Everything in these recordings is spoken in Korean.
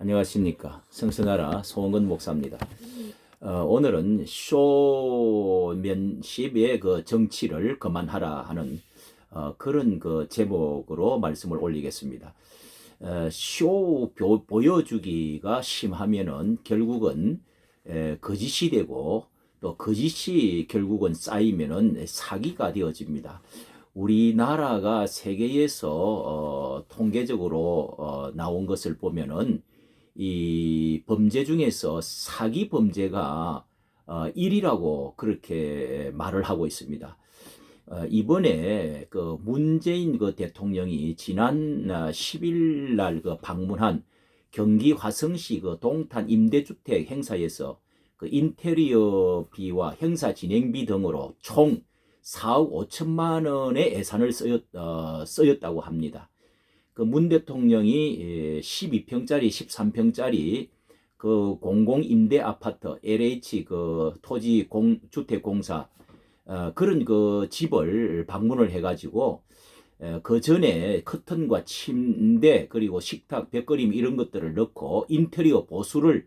안녕하십니까 성선하라 송은 목사입니다. 어, 오늘은 쇼면십의 그 정치를 그만하라 하는 어, 그런 그 제목으로 말씀을 올리겠습니다. 어, 쇼 보, 보여주기가 심하면은 결국은 에, 거짓이 되고 또 거짓이 결국은 쌓이면은 사기가 되어집니다. 우리나라가 세계에서 어, 통계적으로 어, 나온 것을 보면은 이 범죄 중에서 사기 범죄가 어, 1위라고 그렇게 말을 하고 있습니다. 어, 이번에 그 문재인 그 대통령이 지난 10일 날 그 방문한 경기 화성시 그 동탄 임대주택 행사에서 그 인테리어비와 행사 진행비 등으로 총 4억 5천만 원의 예산을 쓰였, 어, 쓰였다고 합니다. 그 문 대통령이 12평짜리, 13평짜리 그 공공 임대 아파트 LH 그 토지 공 주택 공사 어, 그런 그 집을 방문을 해가지고 에, 그 전에 커튼과 침대 그리고 식탁 벽걸임 이런 것들을 넣고 인테리어 보수를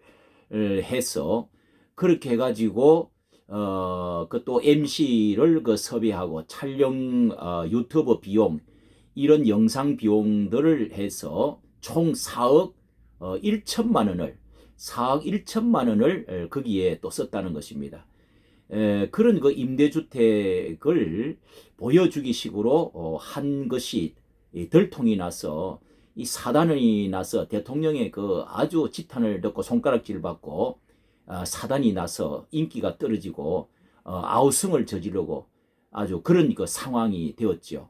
을 해서 그렇게 해가지고 어그 또 MC를 그 섭외하고 촬영 어, 유튜브 비용 이런 영상 비용들을 해서 총 4억 어, 1천만 원을 4억 1천만 원을 에, 거기에 또 썼다는 것입니다. 에, 그런 그 임대주택을 보여주기 식으로 어, 한 것이 이 들통이 나서 이 사단이 나서 대통령의 그 아주 지탄을 듣고 손가락질 받고 어, 사단이 나서 인기가 떨어지고 어, 아우성을 저지르고 아주 그런 그 상황이 되었죠.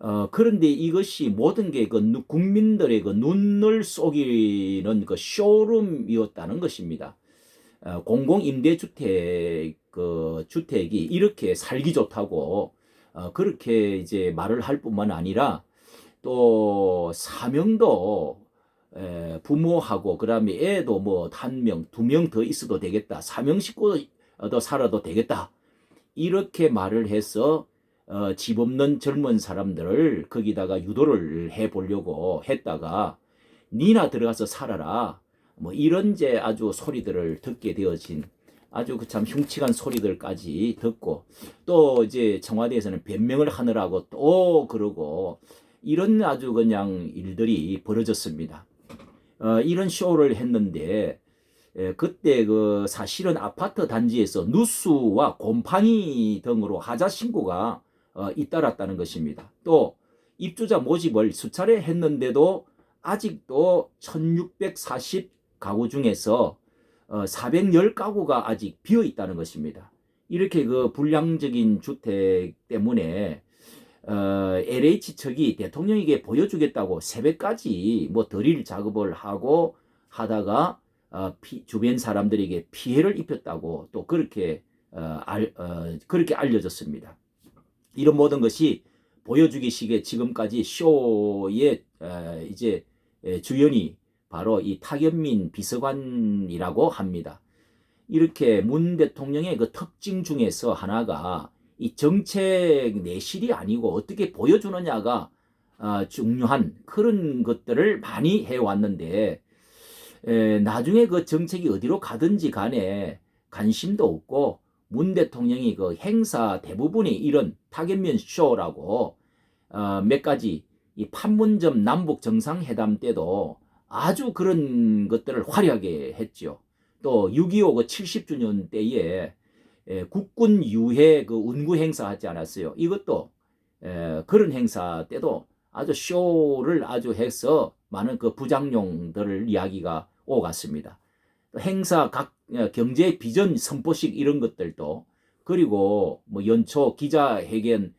어, 그런데 이것이 모든 게 그 국민들의 그 눈을 속이는 그 쇼룸이었다는 것입니다. 어, 공공 임대주택 그 주택이 이렇게 살기 좋다고 어, 그렇게 이제 말을 할 뿐만 아니라 또 사명도 에, 부모하고 그다음에 애도 뭐 한 명, 두 명 더 있어도 되겠다. 사명 식구 더 살아도 되겠다. 이렇게 말을 해서 어, 집 없는 젊은 사람들을 거기다가 유도를 해 보려고 했다가 니나 들어가서 살아라. 뭐 이런 제 아주 소리들을 듣게 되어진 아주 그 참 흉측한 소리들까지 듣고 또 이제 청와대에서는 변명을 하느라고 또 그러고 이런 아주 그냥 일들이 벌어졌습니다. 어, 이런 쇼를 했는데 에, 그때 그 사실은 아파트 단지에서 누수와 곰팡이 등으로 하자 신고가 어, 잇따랐다는 것입니다. 또 입주자 모집을 수차례 했는데도 아직도 1640 가구 중에서 어, 410가구가 아직 비어 있다는 것입니다. 이렇게 그 불량적인 주택 때문에 어, LH 측이 대통령에게 보여주겠다고 새벽까지 뭐 드릴 작업을 하고 하다가 어, 피, 주변 사람들에게 피해를 입혔다고 또 그렇게 어, 알, 어, 그렇게 알려졌습니다. 이런 모든 것이 보여주기식의 지금까지 쇼의 어, 이제 주연이 바로 이 타견민 비서관이라고 합니다. 이렇게 문 대통령의 그 특징 중에서 하나가 이 정책 내실이 아니고 어떻게 보여주느냐가 어, 중요한 그런 것들을 많이 해왔는데 에, 나중에 그 정책이 어디로 가든지 간에 관심도 없고 문 대통령이 그 행사 대부분이 이런 타겟면 쇼라고 어, 몇 가지 이 판문점 남북 정상회담 때도 아주 그런 것들을 화려하게 했죠. 또 6.25 그 70주년 때에 에, 국군 유해 그 운구 행사 하지 않았어요. 이것도 에, 그런 행사 때도 아주 쇼를 아주 해서 많은 그 부장용들을 이야기가 오갔습니다. 행사 각 어, 경제 비전 선포식 이런 것들도 그리고 뭐 연초 기자회견을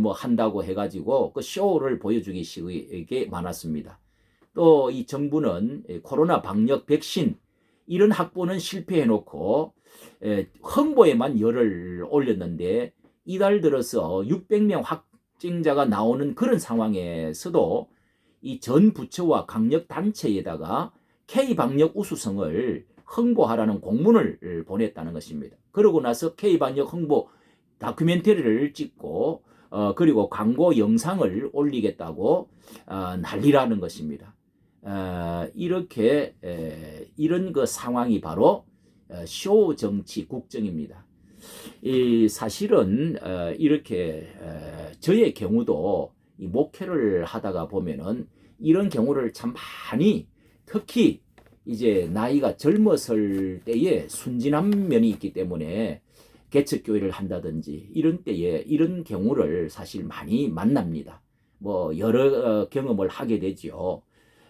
뭐 한다고 해가지고 그 쇼를 보여주기 식의 많았습니다. 또 이 정부는 코로나 방역 백신 이런 확보는 실패해놓고 홍보에만 열을 올렸는데 이달 들어서 600명 확진자가 나오는 그런 상황에서도 이 전 부처와 강력 단체에다가 K 방역 우수성을 홍보하라는 공문을 보냈다는 것입니다. 그러고 나서 K 방역 홍보 다큐멘터리를 찍고 어, 그리고 광고 영상을 올리겠다고 어, 난리라는 것입니다. 어, 이렇게 에, 이런 그 상황이 바로 어, 쇼 정치 국정입니다. 이 사실은 어, 이렇게 에, 저의 경우도 이 목회를 하다가 보면은 이런 경우를 참 많이 특히 이제 나이가 젊었을 때에 순진한 면이 있기 때문에 개척 교회를 한다든지 이런 때에 이런 경우를 사실 많이 만납니다. 뭐 여러 어, 경험을 하게 되죠.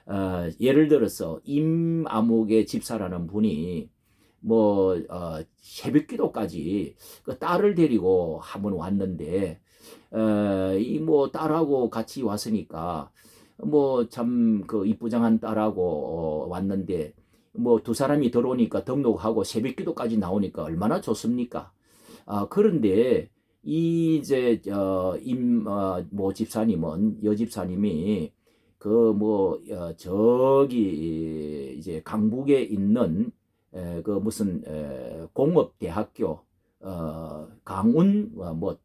어, 예를 들어서 임아묵의 집사라는 분이 뭐 어, 새벽기도까지 그 딸을 데리고 한번 왔는데 어, 이뭐 딸하고 같이 왔으니까 뭐 참그 이쁘장한 딸하고 어, 왔는데 뭐 두 사람이 들어오니까 등록하고 새벽기도까지 나오니까 얼마나 좋습니까? 아 그런데 이 이제 어 임뭐 집사님은 여 집사님이 그뭐 어, 저기 이제 강북에 있는 에, 그 무슨 에, 공업대학교 어, 강운 어, 뭐 어,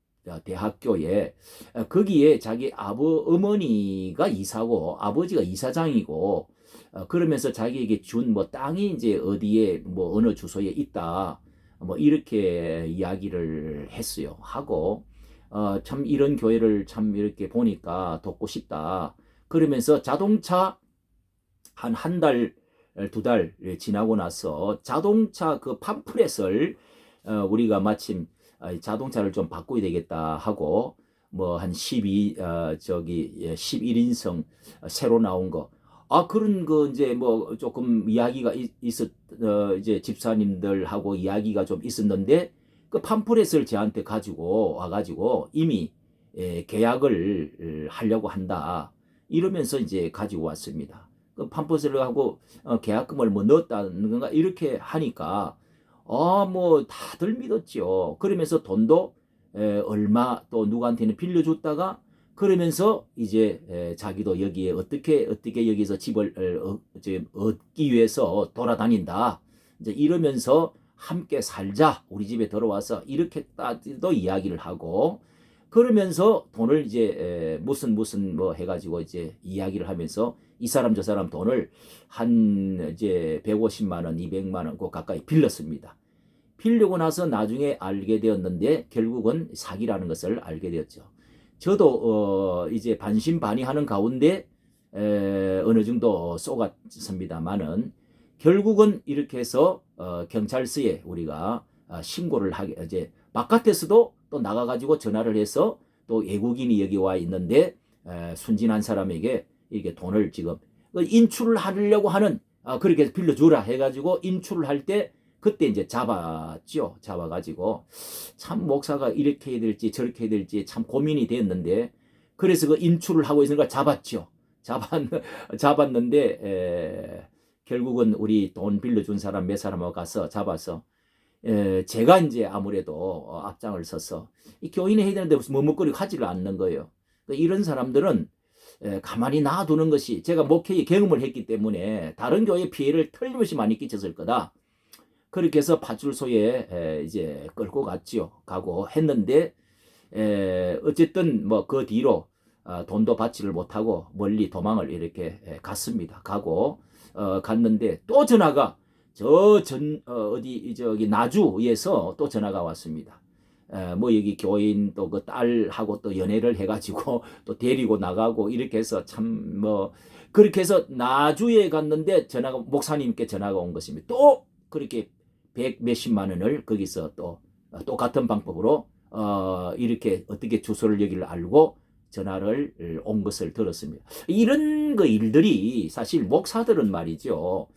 대학교에 어, 거기에 자기 아버 어머니가 이사고 아버지가 이사장이고 어, 그러면서 자기에게 준 뭐 땅이 이제 어디에 뭐 어느 주소에 있다 뭐 이렇게 이야기를 했어요. 하고 어, 참 이런 교회를 참 이렇게 보니까 돕고 싶다. 그러면서 자동차 한 한 달 두달 지나고 나서 자동차 그 팜프렛을 어, 우리가 마침 아, 자동차를 좀 바꿔야 되겠다 하고 뭐 한 12, 어, 저기 11인승 새로 나온 거. 아, 그런 거 이제 뭐 조금 이야기가 있, 있었, 어, 이제 집사님들하고 이야기가 좀 있었는데 그 팜프렛을 저한테 가지고 와가지고 이미 예, 계약을 하려고 한다. 이러면서 이제 가지고 왔습니다. 그 팜프렛을 하고 어, 계약금을 뭐 넣었다는 건가 이렇게 하니까 아, 뭐 다들 믿었죠. 그러면서 돈도 에, 얼마 또 누구한테는 빌려줬다가 그러면서 이제 에, 자기도 여기에 어떻게 어떻게 여기서 집을 어, 저, 얻기 위해서 돌아다닌다. 이제 이러면서 함께 살자. 우리 집에 들어와서 이렇게 따도 이야기를 하고 그러면서 돈을 이제 에, 무슨 무슨 뭐 해가지고 이제 이야기를 하면서 이 사람 저 사람 돈을 한 이제 150만 원, 200만 원그 가까이 빌렸습니다. 빌리고 나서 나중에 알게 되었는데 결국은 사기라는 것을 알게 되었죠. 저도 어 이제 반신반의하는 가운데 에 어느 정도 쏘갔습니다만은 결국은 이렇게 해서 어 경찰서에 우리가 아, 신고를 하게 이제 바깥에서도 또 나가가지고 전화를 해서 또 외국인이 여기 와 있는데 에 순진한 사람에게 이게 돈을 지금 그 인출을 하려고 하는 아 그렇게 빌려주라 해가지고 인출을 할 때 그때 이제 잡았죠. 잡아가지고 참 목사가 이렇게 해야 될지 저렇게 해야 될지 참 고민이 되었는데 그래서 그 인출을 하고 있는 걸 잡았죠. 잡았 잡았는데 에, 결국은 우리 돈 빌려준 사람 몇 사람하고 가서 잡아서 에, 제가 이제 아무래도 어, 앞장을 서서 이 교인이 해야 되는데 무슨 머뭇거리고 하지를 않는 거예요. 그러니까 이런 사람들은 에, 가만히 놔두는 것이 제가 목회의 경험을 했기 때문에 다른 교회 피해를 틀림없이 많이 끼쳤을 거다. 그렇게 해서 파출소에 에, 이제 끌고 갔지요. 가고 했는데 에, 어쨌든 뭐 그 뒤로 어, 돈도 받지를 못하고 멀리 도망을 이렇게 에, 갔습니다. 가고 어, 갔는데 또 전화가 저전 어, 어디 저기 나주에서 또 전화가 왔습니다. 에, 뭐 여기 교인 또 그 딸하고 또 연애를 해가지고 또 데리고 나가고 이렇게 해서 참 뭐 그렇게 해서 나주에 갔는데 전화가 목사님께 전화가 온 것입니다. 또 그렇게 백 몇십만 원을 거기서 또 똑같은 방법으로 어 이렇게 어떻게 주소를 여기를 알고 전화를 온 것을 들었습니다. 이런 그 일들이 사실 목사들은 말이죠.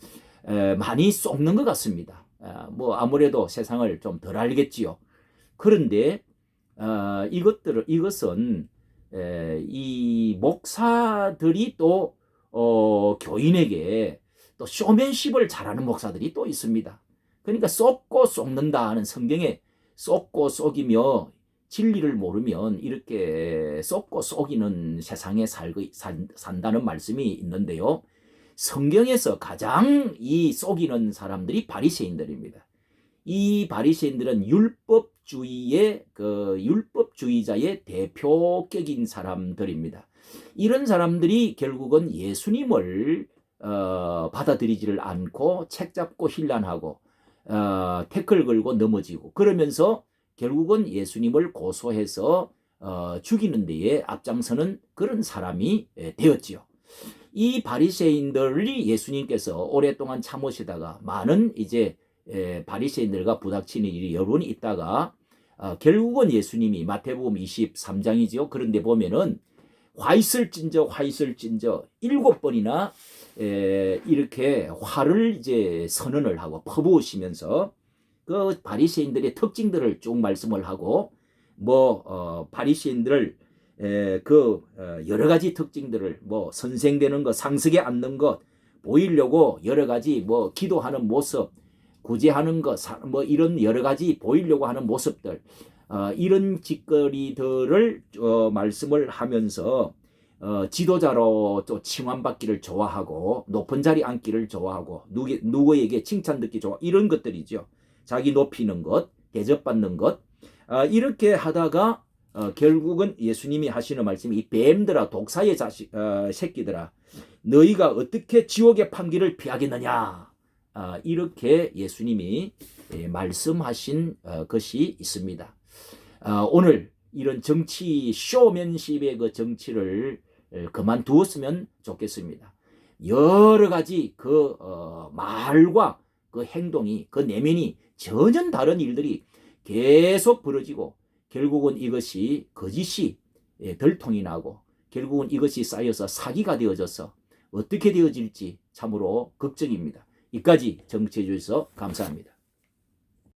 에, 많이 쏟는 것 같습니다. 아, 뭐 아무래도 세상을 좀 덜 알겠지요. 그런데 어, 이것들을 이것은 에, 이 목사들이 또 어, 교인에게 또 쇼맨십을 잘하는 목사들이 또 있습니다. 그러니까 쏟고 쏟는다 하는 성경에 쏟고 쏟이며 진리를 모르면 이렇게 쏟고 쏟이는 세상에 살고 산, 산다는 말씀이 있는데요. 성경에서 가장 이 속이는 사람들이 바리새인들입니다. 이 바리새인들은 율법주의의 그 율법주의자의 대표격인 사람들입니다. 이런 사람들이 결국은 예수님을 어, 받아들이지를 않고 책 잡고 힐난하고 어, 태클 걸고 넘어지고 그러면서 결국은 예수님을 고소해서 어, 죽이는 데에 앞장서는 그런 사람이 에, 되었지요. 이 바리새인들이 예수님께서 오랫동안 참으시다가 많은 이제 에, 바리새인들과 부닥치는 일이 여론이 있다가 어, 결국은 예수님이 마태복음 23장이죠. 그런데 보면은 화 있을진저 화 있을진저 일곱 번이나 에, 이렇게 화를 이제 선언을 하고 퍼부으시면서 그 바리새인들의 특징들을 쭉 말씀을 하고 뭐 어, 바리새인들을 에, 그 어, 여러 가지 특징들을 뭐 선생되는 것, 상석에 앉는 것 보이려고 여러 가지 뭐 기도하는 모습, 구제하는 것, 사- 뭐 이런 여러 가지 보이려고 하는 모습들 어, 이런 짓거리들을 어, 말씀을 하면서 어, 지도자로 또 칭환받기를 좋아하고 높은 자리 앉기를 좋아하고 누구, 누구에게 칭찬 듣기 좋아 이런 것들이죠. 자기 높이는 것, 대접받는 것 아, 이렇게 하다가 어, 결국은 예수님이 하시는 말씀이 이 뱀들아 독사의 자식 어, 새끼들아 너희가 어떻게 지옥의 판기를 피하겠느냐 아, 이렇게 예수님이 예, 말씀하신 어, 것이 있습니다. 아, 오늘 이런 정치 쇼맨십의 그 정치를 에, 그만두었으면 좋겠습니다. 여러 가지 그 어, 말과 그 행동이 그 내면이 전혀 다른 일들이 계속 벌어지고 결국은 이것이 거짓이 예, 들통이 나고 결국은 이것이 쌓여서 사기가 되어져서 어떻게 되어질지 참으로 걱정입니다. 이까지 정치해 주셔서 감사합니다.